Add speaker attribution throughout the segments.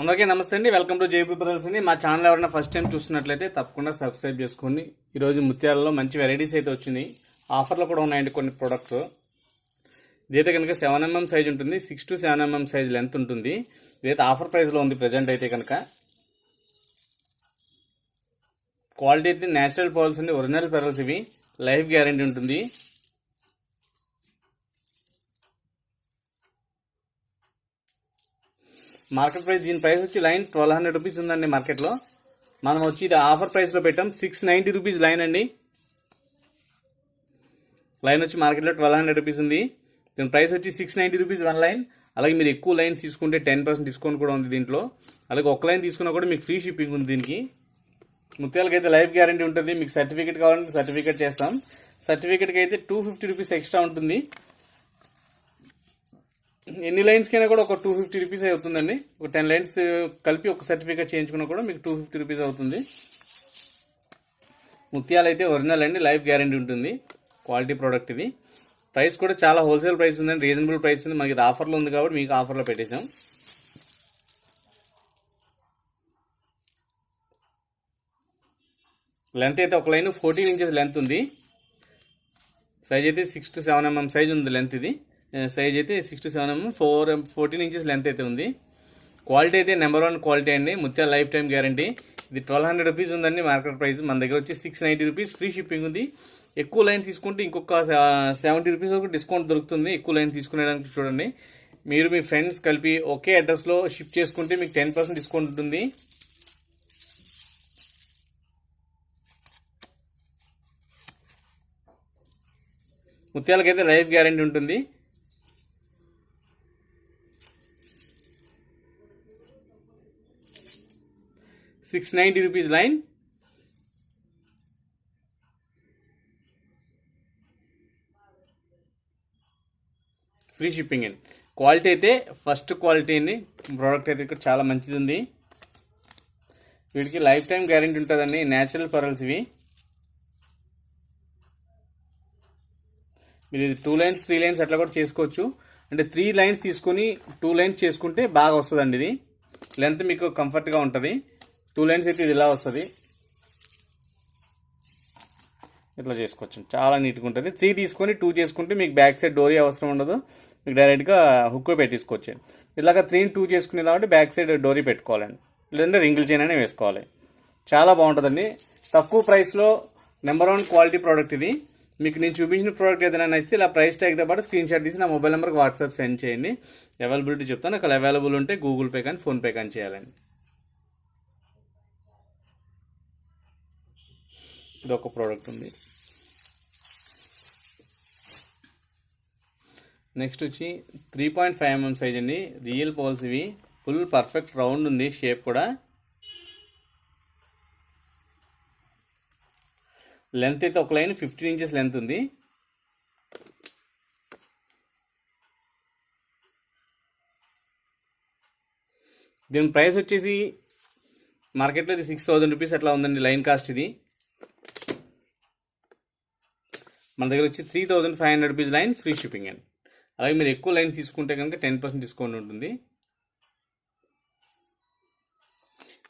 Speaker 1: అందరికీ నమస్తే అండి. వెల్కమ్ టు జేపీ బ్రదర్స్ అండి. మా ఛానల్ ఎవరైనా ఫస్ట్ టైం చూస్తున్నట్లయితే తప్పకుండా సబ్స్క్రైబ్ చేసుకోండి. ఈరోజు ముత్యాలలో మంచి వెరైటీస్ అయితే వచ్చినాయి ఆఫర్లు కూడా ఉన్నాయండి కొన్ని ప్రొడక్ట్స్ ఇదైతే కనుక సెవెన్ ఎంఎం సైజ్ ఉంటుంది. Six to seven mm size length ఉంటుంది. ఇదైతే ఆఫర్ ప్రైస్లో ఉంది ప్రజెంట్ అయితే కనుక. క్వాలిటీ అయితే న్యాచురల్ పర్ల్స్ అండి. ఒరిజినల్ పెరల్స్ ఇవి. లైఫ్ గ్యారంటీ ఉంటుంది. మార్కెట్ ప్రైస్ దీని ప్రైస్ వచ్చి లైన్ ట్వెల్వ్ హండ్రెడ్ రూపీస్ ఉందండి మార్కెట్లో. మనం వచ్చి ఇది ఆఫర్ ప్రైస్లో పెట్టాం. సిక్స్ నైంటీ రూపీస్ లైన్ అండి. లైన్ వచ్చి మార్కెట్లో ట్వెల్వ్ హండ్రెడ్ రూపీస్ ఉంది. దీని ప్రైస్ వచ్చి six ninety rupees one line. అలాగే మీరు ఎక్కువ లైన్ తీసుకుంటే టెన్ పర్సెంట్ డిస్కౌంట్ కూడా ఉంది దీంట్లో. అలాగే ఒక లైన్ తీసుకున్నా కూడా మీకు ఫ్రీ షిప్పింగ్ ఉంది దీనికి. ముత్యాలకి అయితే లైఫ్ గ్యారంటీ ఉంటుంది. మీకు సర్టిఫికేట్ కావాలంటే సర్టిఫికేట్ చేస్తాం. సర్టిఫికేట్కి అయితే టూ ఫిఫ్టీ రూపీస్ ఎక్స్ట్రా ఉంటుంది. ఎన్ని లైన్స్కైనా కూడా ఒక టూ ఫిఫ్టీ రూపీస్ అవుతుందండి. ఒక టెన్ లైన్స్ కలిపి ఒక సర్టిఫికేట్ చేయించుకున్నా కూడా మీకు టూ ఫిఫ్టీ రూపీస్ అవుతుంది. ముత్యాలు అయితే ఒరిజినల్ అండి లైఫ్ గ్యారంటీ ఉంటుంది. క్వాలిటీ ప్రోడక్ట్ ఇది. ప్రైస్ కూడా చాలా హోల్సేల్ ప్రైస్ ఉందండి రీజనబుల్ ప్రైస్ ఉంది. మనకి ఇది ఆఫర్లో ఉంది కాబట్టి మీకు ఆఫర్లో పెట్టేశాం. లెంత్ అయితే ఒక లైన్ ఫోర్టీన్ ఇంచెస్ లెంత్ ఉంది. సైజ్ అయితే six to seven MM size ఉంది లెంత్ ఇది. సైజ్ అయితే six to seven mm four fourteen inches length అయితే ఉంది. క్వాలిటీ అయితే నెంబర్ వన్ క్వాలిటీ అండి. ముత్యాల లైఫ్ టైం గ్యారంటీ ఇది ట్వెల్వ్ హండ్రెడ్ రూపీస్ ఉందండి. మార్కెట్ ప్రైస్ మన దగ్గర వచ్చి six ninety rupees free shipping ఉంది. ఎక్కువ లైన్ తీసుకుంటే ఇంకొక సెవెంటీ రూపీస్ వరకు డిస్కౌంట్ దొరుకుతుంది. ఎక్కువ లైన్ తీసుకునేదానికి చూడండి. మీరు మీ ఫ్రెండ్స్ కలిపి ఒకే అడ్రస్లో షిప్ చేసుకుంటే మీకు టెన్ పర్సెంట్ డిస్కౌంట్ ఉంటుంది. ముత్యాలకైతే లైఫ్ గ్యారంటీ ఉంటుంది. Six ninety rupees line free shipping అండి క్వాలిటీ అయితే ఫస్ట్ క్వాలిటీ అండి ప్రోడక్ట్ అయితే ఇక్కడ చాలా మంచిది ఉంది వీటికి లైఫ్ టైం గ్యారంటీ ఉంటుందండి. న్యాచురల్ పరల్స్ ఇవి. మీరు ఇది టూ లైన్స్ త్రీ లైన్స్ అట్లా కూడా చేసుకోవచ్చు. అంటే త్రీ లైన్స్ తీసుకొని టూ లైన్స్ చేసుకుంటే బాగా వస్తుందండి ఇది. లెంత్ మీకు కంఫర్ట్గా ఉంటుంది. టూ లైన్స్ అయితే ఇది ఇలా వస్తుంది. ఇట్లా చేసుకోవచ్చు. చాలా నీట్గా ఉంటుంది. త్రీ తీసుకొని టూ చేసుకుంటే మీకు బ్యాక్ సైడ్ డోరీ అవసరం ఉండదు. మీకు డైరెక్ట్గా హుక్ పెట్టేసుకోవచ్చు ఇలాగ త్రీని టూ చేసుకునే కాబట్టి బ్యాక్ సైడ్ డోరీ పెట్టుకోవాలండి. లేదంటే రింగిల్ చైన్ అనే వేసుకోవాలి. చాలా బాగుంటుందండి. తక్కువ ప్రైస్లో నెంబర్ వన్ క్వాలిటీ ప్రోడక్ట్ ఇది. మీకు నేను చూపించిన ప్రోడక్ట్ ఏదైనా నచ్చితే ఇలా ప్రైస్ ట్యాగ్తో పాటు స్క్రీన్ షాట్ తీసి నా మొబైల్ నెంబర్కి వాట్సాప్ సెండ్ చేయండి. అవైలబిలిటీ చెప్తాను. అక్కడ అవైలబుల్ ఉంటే గూగుల్ పే కానీ ఫోన్పే కానీ చేయాలండి. ఇది ఒక ప్రోడక్ట్ ఉంది. నెక్స్ట్ వచ్చి three point five mm size అండి. రియల్ పోల్స్ ఇవి. ఫుల్ పర్ఫెక్ట్ రౌండ్ ఉంది. షేప్ కూడా. లెంత్ అయితే ఒక లైన్ ఫిఫ్టీన్ ఇంచెస్ లెంత్ ఉంది. దీని ప్రైస్ వచ్చేసి మార్కెట్లో ఇది సిక్స్ థౌజండ్ రూపీస్ అట్లా ఉందండి లైన్ కాస్ట్ ఇది. మన దగ్గర వచ్చి three thousand five hundred rupees line free shipping అండి. అలాగే మీరు ఎక్కువ లైన్ తీసుకుంటే కనుక టెన్ పర్సెంట్ డిస్కౌంట్ ఉంటుంది.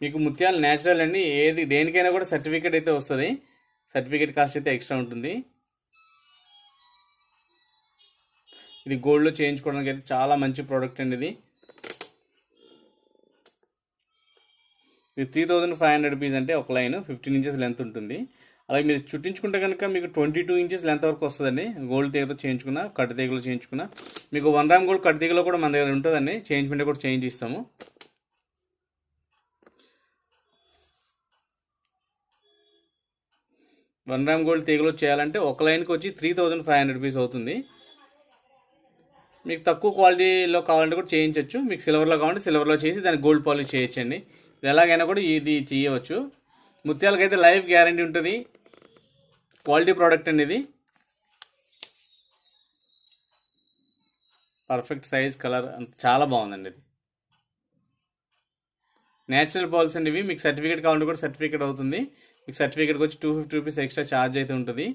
Speaker 1: మీకు ముత్యాలు న్యాచురల్ అండి. ఏది దేనికైనా కూడా సర్టిఫికేట్ అయితే వస్తుంది. సర్టిఫికేట్ కాస్ట్ అయితే ఎక్స్ట్రా ఉంటుంది. ఇది గోల్డ్లో చేయించుకోవడానికి అయితే చాలా మంచి ప్రోడక్ట్ అండి ఇది. ఇది three thousand five hundred rupees అంటే ఒక లైన్ ఫిఫ్టీన్ ఇంచెస్ లెంత్ ఉంటుంది. అలాగే మీరు చుట్టించుకుంటే కనుక మీకు ట్వంటీ టూ ఇంచెస్ లెంత్ వరకు వస్తుందండి. గోల్డ్ తీగతో చేయించుకున్న కట్టు తీగలో చేయించుకున్న. మీకు వన్ రామ్ గోల్డ్ కట్టు తీగలో కూడా మన దగ్గర ఉంటుందండి. చేయించుకుంటే కూడా చేంజ్ ఇస్తాము వన్ గ్రామ్ గోల్డ్ తీగలో చేయాలంటే ఒక లైన్కి వచ్చి three thousand five hundred rupees అవుతుంది. మీకు తక్కువ క్వాలిటీలో కావాలంటే కూడా చేయించవచ్చు మీకు సిల్వర్లో కావాలంటే సిల్వర్లో చేసి దానికి గోల్డ్ పాలిష్ చేయొచ్చండి. ఎలాగైనా కూడా ఇది చేయవచ్చు. ముత్యాలకైతే లైఫ్ గ్యారంటీ ఉంటుంది. క్వాలిటీ ప్రోడక్ట్ అండి ఇది. పర్ఫెక్ట్ సైజ్ కలర్ చాలా బాగుందండి ఇది. నేచురల్ బాల్స్ అండి ఇవి. మీకు సర్టిఫికేట్ కావాలంటే కూడా సర్టిఫికేట్ అవుతుంది. మీకు సర్టిఫికేట్కి వచ్చి two fifty rupees extra charge అయితే ఉంటుంది.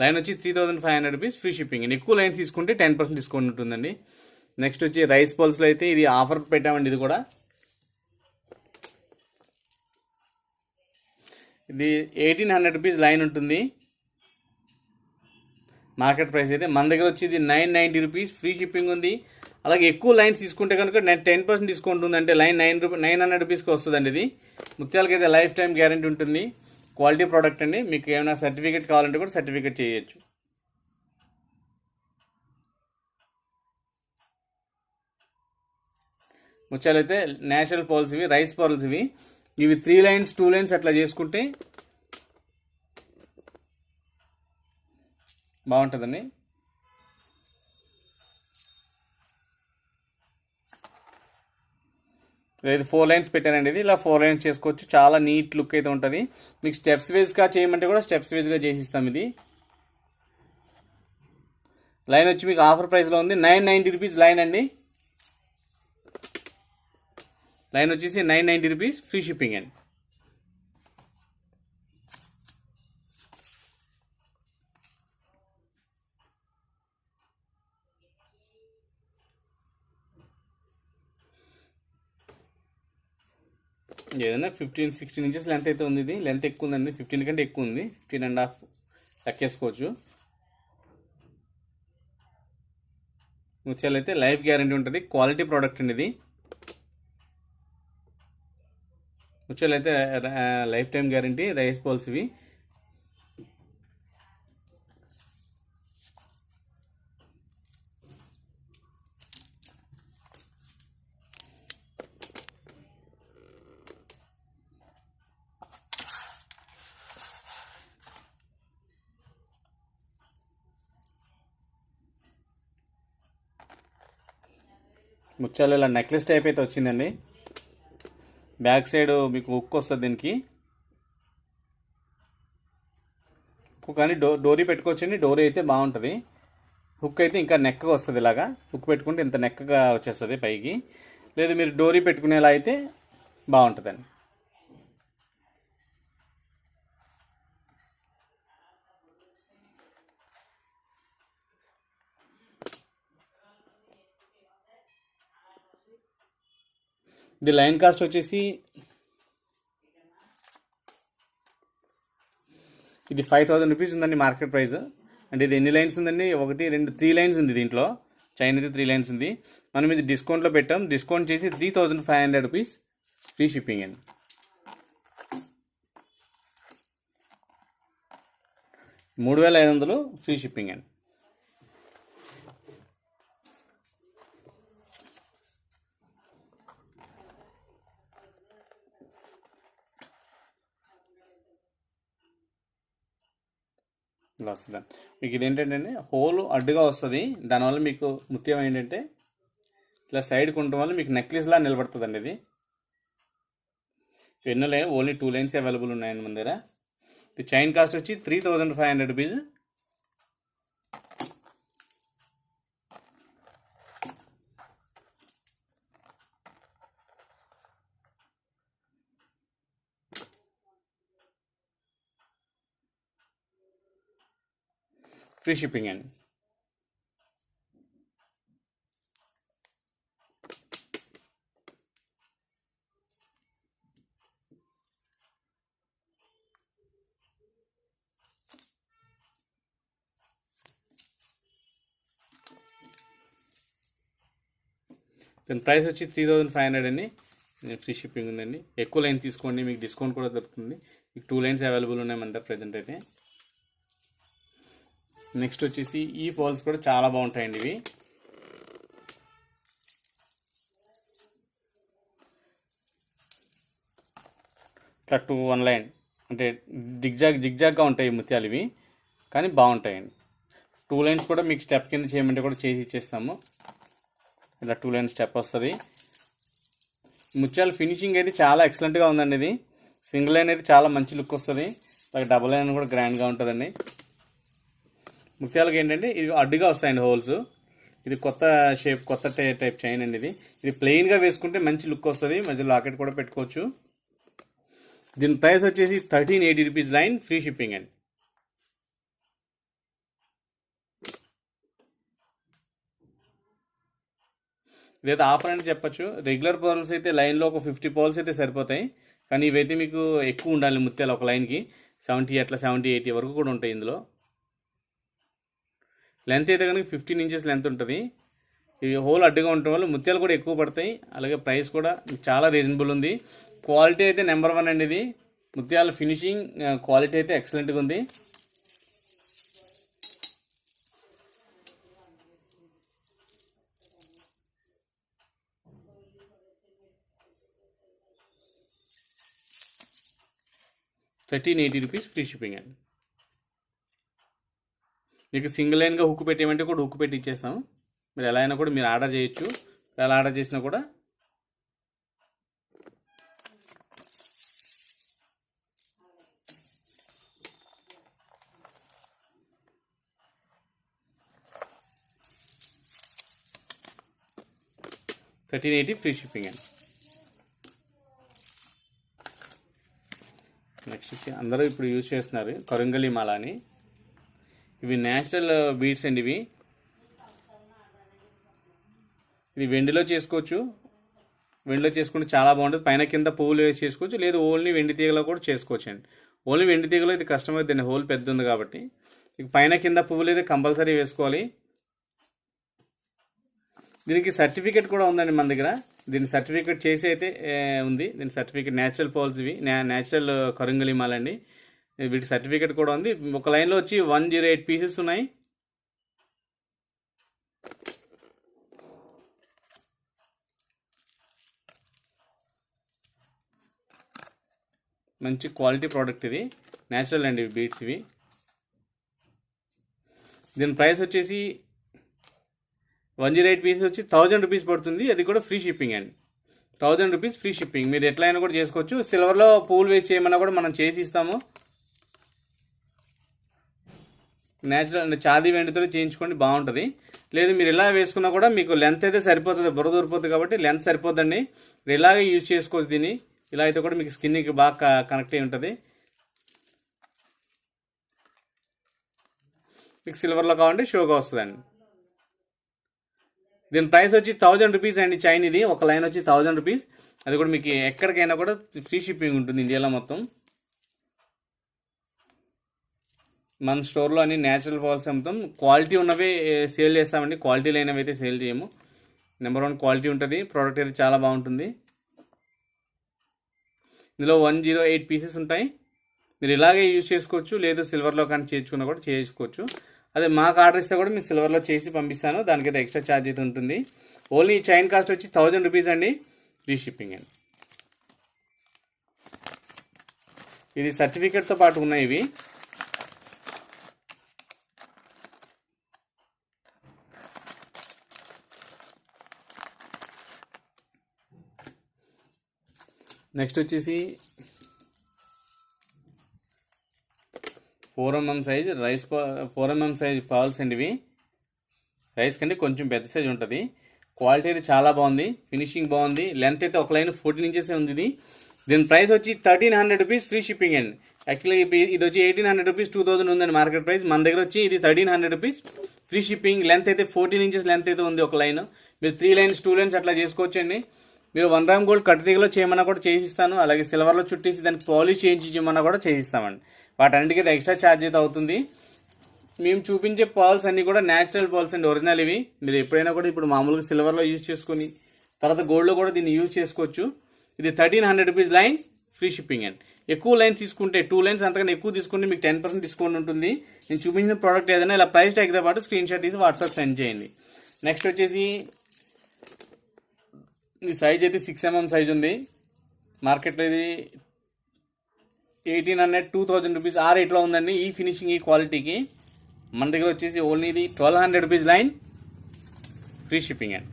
Speaker 1: లైన్ వచ్చి three thousand five hundred rupees free shipping అండి. ఎక్కువ లైన్స్ తీసుకుంటే టెన్ పర్సెంట్ డిస్కౌంట్ ఉంటుందండి. నెక్స్ట్ వచ్చి రైస్ బాల్స్లో అయితే ఇది ఆఫర్ పెట్టామండి ఇది కూడా. ఇది ఎయిటీన్ హండ్రెడ్ రూపీస్ లైన్ ఉంటుంది. మార్కెట్ ప్రైస్ అయితే మన దగ్గర వచ్చి ఇది nine ninety rupees free shipping ఉంది. అలాగే ఎక్కువ లైన్స్ తీసుకుంటే కనుక నేను టెన్ పర్సెంట్ డిస్కౌంట్ ఉందంటే line nine rupee nine hundred రూపీస్కి వస్తుందండి ఇది. ముత్యాలకి అయితే లైఫ్ టైం గ్యారంటీ ఉంటుంది. క్వాలిటీ ప్రోడక్ట్ అండి. మీకు ఏమైనా సర్టిఫికేట్ కావాలంటే కూడా సర్టిఫికేట్ చేయొచ్చు. ముత్యాలు అయితే నేచురల్ పోల్స్ ఇవి రైస్ పోల్స్ ఇవి ఇవి త్రీ లైన్స్ టూ లైన్స్ అట్లా చేసుకుంటే బాగుంటుందండి. లేదు ఫోర్ లైన్స్ పెట్టానండి ఇది. ఇలా ఫోర్ లైన్స్ చేసుకోవచ్చు. చాలా నీట్ లుక్ అయితే ఉంటుంది. మీకు స్టెప్స్ వేస్గా చేయమంటే కూడా స్టెప్స్ వేస్గా చేసిస్తాం ఇది. లైన్ వచ్చి మీకు ఆఫర్ ప్రైస్లో ఉంది. నైన్ నైంటీ రూపీస్ లైన్ అండి. లైన్ వచ్చేసి nine ninety rupees free shipping అండి. ఏదైనా ఫిఫ్టీన్ సిక్స్టీన్ ఇంచెస్ లెంత్ అయితే ఉంది ఇది. లెంత్ ఎక్కువ ఉందండి. ఫిఫ్టీన్ కంటే ఎక్కువ ఉంది. ఫిఫ్టీన్ అండ్ హాఫ్ లెక్కేసుకోవచ్చు. ముత్యాలు అయితే లైఫ్ గ్యారంటీ ఉంటుంది. క్వాలిటీ ప్రోడక్ట్ అండి ఇది. ముత్యాలు అయితే lifetime guarantee rice bowls ఇవి. ముత్యాలు ఇలా నెక్లెస్ టైప్ అయితే వచ్చిందండి. బ్యాక్ సైడ్ మీకు హుక్ వస్తుంది దీనికి. కానీ డో డోరీ పెట్టుకోవచ్చండి. డోరీ అయితే బాగుంటుంది. హుక్ అయితే ఇంకా నెక్కగా వస్తుంది ఇలాగా. హుక్ పెట్టుకుంటే ఇంత నెక్కగా వచ్చేస్తుంది పైకి. లేదు మీరు డోరీ పెట్టుకునేలా అయితే బాగుంటుందండి. ఇది లైన్ కాస్ట్ వచ్చేసి ఇది ఫైవ్ థౌసండ్ రూపీస్ ఉందండి మార్కెట్ ప్రైస్ అంటే ఇది ఎన్ని లైన్స్ ఉందండి? ఒకటి రెండు త్రీ లైన్స్ ఉంది దీంట్లో. చైనది త్రీ లైన్స్ ఉంది. మనం ఇది డిస్కౌంట్లో పెట్టాం. డిస్కౌంట్ చేసి three thousand five hundred rupees free shipping అండి. మూడు వేల ఐదు వందలు ఫ్రీ షిప్పింగ్ అండి. ఇలా వస్తుంది. మీకు ఇది ఏంటంటే హోల్ అడ్డుగా వస్తుంది. దానివల్ల మీకు ముత్యం ఏంటంటే ఇలా సైడ్కి ఉండటం వల్ల మీకు నెక్లెస్లా నిలబడుతుందండి ఇది. ఎన్నో line only two lines available ఉన్నాయండి మన దగ్గర ఇది చైన్ కాస్ట్ వచ్చి three thousand five hundred rupees free shipping అండి. దాని ప్రైస్ వచ్చి త్రీ థౌజండ్ ఫైవ్ హండ్రెడ్ అండి. ఫ్రీ షిప్పింగ్ ఉందండి. ఎక్కువ లైన్ తీసుకోండి మీకు డిస్కౌంట్ కూడా దొరుకుతుంది. మీకు టూ లైన్స్ అవైలబుల్ ఉన్నాయి మన దగ్గర ప్రజెంట్ అయితే. నెక్స్ట్ వచ్చేసి ఈ ఫాల్స్ కూడా చాలా బాగుంటాయండి ఇవి. ఇట్లా టూ వన్ లైన్. అంటే జిగ్జాగ్ జిగ్జాగ్గా ఉంటాయి ముత్యాలు ఇవి. కానీ బాగుంటాయండి. టూ లైన్స్ కూడా మీకు స్టెప్ కింద చేయమంటే కూడా చేసి ఇచ్చేస్తాము. ఇలా టూ లైన్ స్టెప్ వస్తుంది. ముత్యాల ఫినిషింగ్ అయితే చాలా ఎక్సలెంట్గా ఉందండి ఇది. సింగిల్ లైన్ అయితే చాలా మంచి లుక్ వస్తుంది. అలాగే డబుల్ లైన్ కూడా గ్రాండ్గా ఉంటుందండి. ముత్యాలకి ఏంటంటే ఇది అడ్డుగా వస్తాయండి హోల్స్. ఇది కొత్త షేప్ కొత్త టైప్ చైన్ అండి ఇది. ఇది ప్లెయిన్గా వేసుకుంటే మంచి లుక్ వస్తుంది. మధ్య లాకెట్ కూడా పెట్టుకోవచ్చు. దీని ప్రైస్ వచ్చేసి thirteen eighty rupees line free shipping అండి. ఇదైతే ఆఫర్ అని చెప్పచ్చు. రెగ్యులర్ పోల్స్ అయితే లైన్లో ఒక ఫిఫ్టీ పోల్స్ అయితే సరిపోతాయి. కానీ ఇవైతే మీకు ఎక్కువ ఉండాలి ముత్యాలు ఒక లైన్కి. సెవెంటీ అట్లా సెవెంటీ ఎయిటీ వరకు కూడా ఉంటాయి ఇందులో. లెంత్ అయితే కనుక ఫిఫ్టీన్ ఇంచెస్ లెంత్ ఉంటుంది. ఇవి హోల్ అడ్డుగా ఉండటం వల్ల ముత్యాలు కూడా ఎక్కువ పడతాయి. అలాగే ప్రైస్ కూడా చాలా రీజనబుల్ ఉంది. క్వాలిటీ అయితే నెంబర్ వన్ అండి ఇది. ముత్యాల ఫినిషింగ్ క్వాలిటీ అయితే ఎక్సలెంట్గా ఉంది. Thirteen eighty rupees free shipping అండి. మీకు సింగిల్ లైన్గా హుక్ పెట్టేమంటే కూడా హుక్ పెట్టి ఇచ్చేస్తాం. మీరు ఎలా అయినా కూడా మీరు ఆర్డర్ చేయొచ్చు. ఎలా ఆర్డర్ చేసినా కూడా థర్టీన్ ఎయిటీ ఫ్రీ షిప్పింగ్ అండి. నెక్స్ట్ అందరూ ఇప్పుడు యూజ్ చేస్తున్నారు కరుంగలి మాల అని. ఇవి నేచురల్ బీడ్స్ అండి ఇవి. ఇది వెండిలో చేసుకోవచ్చు. వెండిలో చేసుకుంటే చాలా బాగుంటుంది. పైన కింద పువ్వులు వేసి చేసుకోవచ్చు. లేదు ఓన్లీ వెండి తీగలో కూడా చేసుకోవచ్చు అండి ఓన్లీ వెండి తీగలో ఇది కష్టమైందండి హోల్ పెద్ద ఉంది కాబట్టి. ఇక పైన కింద పువ్వులు అయితే కంపల్సరీ వేసుకోవాలి. దీనికి సర్టిఫికేట్ కూడా ఉందండి మన దగ్గర. దీని సర్టిఫికేట్ చేసి అయితే ఉంది. దీని సర్టిఫికేట్ న్యాచురల్ పౌల్స్ ఇవి. న్యాచురల్ కరుంగలి మాలండి వీటి సర్టిఫికేట్ కూడా ఉంది. ఒక లైన్లో వచ్చి వన్ జీరో ఎయిట్ పీసెస్ ఉన్నాయి. మంచి క్వాలిటీ ప్రోడక్ట్ ఇది. న్యాచురల్ అండి బీట్స్ ఇవి. దీని ప్రైస్ వచ్చేసి వన్ జీరో ఎయిట్ పీస్ వచ్చి థౌజండ్ రూపీస్ పడుతుంది. అది కూడా ఫ్రీ షిప్పింగ్ అండి. Thousand rupees free shipping. మీరు ఎట్లా అయినా కూడా చేసుకోవచ్చు. సిల్వర్లో పూలు వేసి చేయమన్నా కూడా మనం చేసి ఇస్తాము. న్యాచురల్ చాది వెండితో చేయించుకోండి బాగుంటుంది. లేదు మీరు ఇలా వేసుకున్నా కూడా మీకు లెంత్ అయితే సరిపోతుంది బుర్ర దూరిపోతుంది కాబట్టి లెంత్ సరిపోతుందండి మీరు ఇలాగే యూజ్ చేసుకోవచ్చు దీన్ని? ఇలా అయితే కూడా మీకు స్కిన్కి బాగా కనెక్ట్ అయి ఉంటుంది. మీకు సిల్వర్లో కావాలంటే షోగా వస్తుందండి. దీని ప్రైస్ వచ్చి థౌజండ్ రూపీస్ అండి చైన్ ఇది. ఒక లైన్ వచ్చి థౌజండ్ రూపీస్ అది కూడా మీకు ఎక్కడికైనా కూడా ఫ్రీ షిప్పింగ్ ఉంటుంది ఇండియాలో మొత్తం. మన స్టోర్లో అన్ని న్యాచురల్ పాల్స్ అమ్ముతాం. క్వాలిటీ ఉన్నవి సేల్ చేస్తామండి. క్వాలిటీ లేనివి అయితే సేల్ చేయము. నెంబర్ వన్ క్వాలిటీ ఉంటుంది. ప్రోడక్ట్ అయితే చాలా బాగుంటుంది. ఇందులో వన్ జీరో ఎయిట్ పీసెస్ ఉంటాయి. మీరు ఇలాగే యూజ్ చేసుకోవచ్చు. లేదు సిల్వర్లో కానీ చేయించుకున్నా కూడా చేసుకోవచ్చు అదే మాకు ఆర్డర్ ఇస్తే కూడా మీరు సిల్వర్లో చేసి పంపిస్తాను. దానికైతే ఎక్స్ట్రా ఛార్జ్ అయితే ఉంటుంది. ఓన్లీ చైన్ కాస్ట్ వచ్చి థౌజండ్ రూపీస్ అండి. రీషిప్పింగ్ అండి. ఇది సర్టిఫికేట్తో పాటు ఉన్నాయి ఇవి. నెక్స్ట్ వచ్చేసి four MM size rice four MM size pearls అండి ఇవి రైస్ కంటే కొంచెం పెద్ద సైజ్ ఉంటుంది. క్వాలిటీ అయితే చాలా బాగుంది. ఫినిషింగ్ బాగుంది. లెంత్ అయితే ఒక లైన్ ఫోర్టీన్ ఇంచెస్ ఉంది ఇది దీని ప్రైస్ వచ్చి thirteen hundred rupees free shipping అండి యాక్చువల్లీ ఇది వచ్చి eighteen hundred rupees two thousand ఉందండి మార్కెట్ ప్రైస్. మన దగ్గర వచ్చి ఇది thirteen hundred rupees free shipping. Length అయితే ఫోర్టీన్ ఇంచెస్ లెంత్ అయితే ఉంది ఒక లైన్. మీరు త్రీ లైన్స్ టూ లైన్స్ అట్లా చేసుకోవచ్చండి. మీరు వన్ గ్రామ్ గోల్డ్ కట్టుతీగలో చేయమన్నా కూడా చేసిస్తాను అలాగే సిల్వర్లో చుట్టేసి దానికి పాలిష్ చేయించి కూడా చేయిస్తామండి. వాటన్నిటికీ ఎక్స్ట్రా ఛార్జ్ అయితే అవుతుంది. మేము చూపించే పాల్స్ అన్నీ కూడా న్యాచురల్ పాల్స్ అండి ఒరిజినల్ ఇవి. మీరు ఎప్పుడైనా కూడా ఇప్పుడు మామూలుగా సిల్వర్లో యూజ్ చేసుకొని తర్వాత గోల్డ్లో కూడా దీన్ని యూజ్ చేసుకోవచ్చు. ఇది thirteen hundred rupees line free shipping and. ఎక్కువ లైన్స్ తీసుకుంటే టూ లైన్స్ అంతకన్నా ఎక్కువ తీసుకుంటే మీకు టెన్ పర్సెంట్ డిస్కౌంట్ ఉంటుంది. నేను చూపించిన ప్రోడక్ట్ ఏదైనా ఇలా ప్రైస్ ట్యాగ్తో పాటు స్క్రీన్ షాట్ తీసి వాట్సాప్ సెండ్ చేయండి. నెక్స్ట్ వచ్చేసి ఇది సైజ్ అయితే సిక్స్ ఎంఎం సైజ్ ఉంది. మార్కెట్లో ఇది eighteen hundred two thousand rupees ఆ రేట్లో ఉందండి. ఈ ఫినిషింగ్ ఈ క్వాలిటీకి మన దగ్గర వచ్చేసి ఓన్లీ ఇది twelve hundred rupees line free shipping అండి.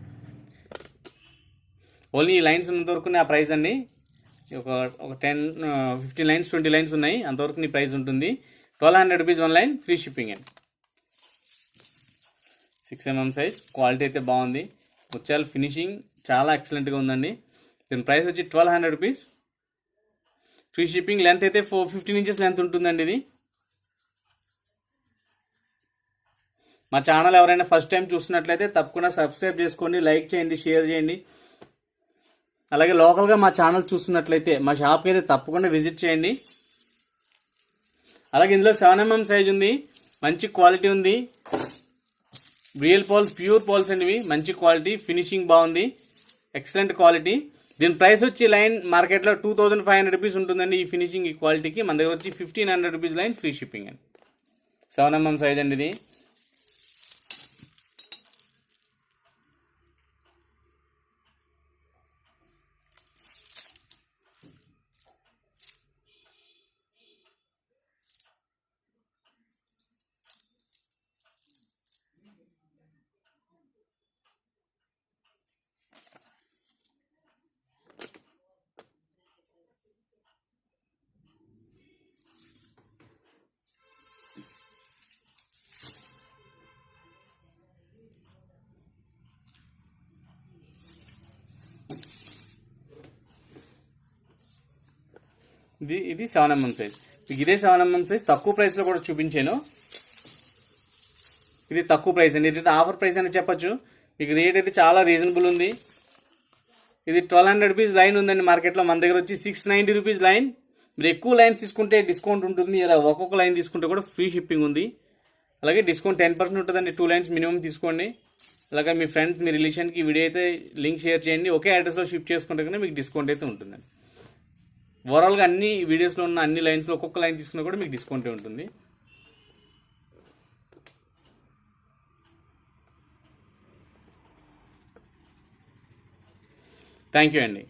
Speaker 1: ఓన్లీ ఈ లైన్స్ ఉన్నంత వరకు ఆ ప్రైస్ అండి. ఒక ఒక ten fifteen lines twenty lines ఉన్నాయి. అంతవరకు నీ ప్రైస్ ఉంటుంది. Twelve hundred rupees one line free shipping అండి. సిక్స్ ఎంఎం సైజ్ క్వాలిటీ అయితే బాగుంది. ముత్యాల ఫినిషింగ్ చాలా ఎక్సలెంట్గా ఉందండి. దీని ప్రైస్ వచ్చి twelve hundred rupees free shipping length అయితే ఫోర్ ఫిఫ్టీన్ ఇంచెస్ లెంత్ ఉంటుందండి ఇది. మా ఛానల్ ఎవరైనా ఫస్ట్ టైం చూస్తున్నట్లయితే తప్పకుండా సబ్స్క్రైబ్ చేసుకోండి లైక్ చేయండి షేర్ చేయండి. అలాగే లోకల్గా మా ఛానల్ చూస్తున్నట్లయితే మా షాప్కి అయితే తప్పకుండా విజిట్ చేయండి. అలాగే ఇందులో సెవెన్ ఎంఎం సైజ్ ఉంది మంచి క్వాలిటీ ఉంది. రియల్ పాల్స్ ప్యూర్ పాల్స్ అండి మంచి క్వాలిటీ ఫినిషింగ్ బాగుంది. ఎక్సలెంట్ క్వాలిటీ దీని ప్రైస్ వచ్చి లైన్ మార్కెట్లో two thousand five hundred rupees ఉంటుందండి. ఈ ఫినిషింగ్ ఈ క్వాలిటీకి మన దగ్గర వచ్చి fifteen hundred rupees line free shipping అండి. సెవెన్ ఎంఎం సైజ్ అండి ఇది. ఇది ఇది సెవెన్ ఎంఎం సైజ్ మీకు ఇదే సెవెన్ ఎంఎం సైజ్ తక్కువ ప్రైస్లో కూడా చూపించాను. ఇది తక్కువ ప్రైస్ అండి. ఇది ఆఫర్ ప్రైస్ అని చెప్పొచ్చు. మీకు రేట్ అయితే చాలా రీజనబుల్ ఉంది. ఇది ట్వెల్వ్ హండ్రెడ్ రూపీస్ లైన్ ఉందండి మార్కెట్లో మన దగ్గర వచ్చి సిక్స్ నైంటీ రూపీస్ లైన్ మీరు ఎక్కువ లైన్ తీసుకుంటే డిస్కౌంట్ ఉంటుంది. ఇలా ఒక్కొక్క లైన్ తీసుకుంటే కూడా ఫ్రీ షిప్పింగ్ ఉంది. అలాగే డిస్కౌంట్ టెన్ పర్సెంట్ ఉంటుందండి. టూ లైన్స్ మినిమం తీసుకోండి. అలాగే మీ ఫ్రెండ్స్ మీ రిలేషన్కి వీడియో అయితే లింక్ షేర్ చేయండి. ఒకే అడ్రస్లో షిప్ చేసుకుంటే కనుక మీకు డిస్కౌంట్ అయితే ఉంటుందండి. ఓవరాల్గా అన్ని వీడియోస్లో ఉన్న అన్ని లైన్స్లో ఒక్కొక్క లైన్ తీసుకున్నా కూడా మీకు డిస్కౌంటే ఉంటుంది. థ్యాంక్ యూ అండి.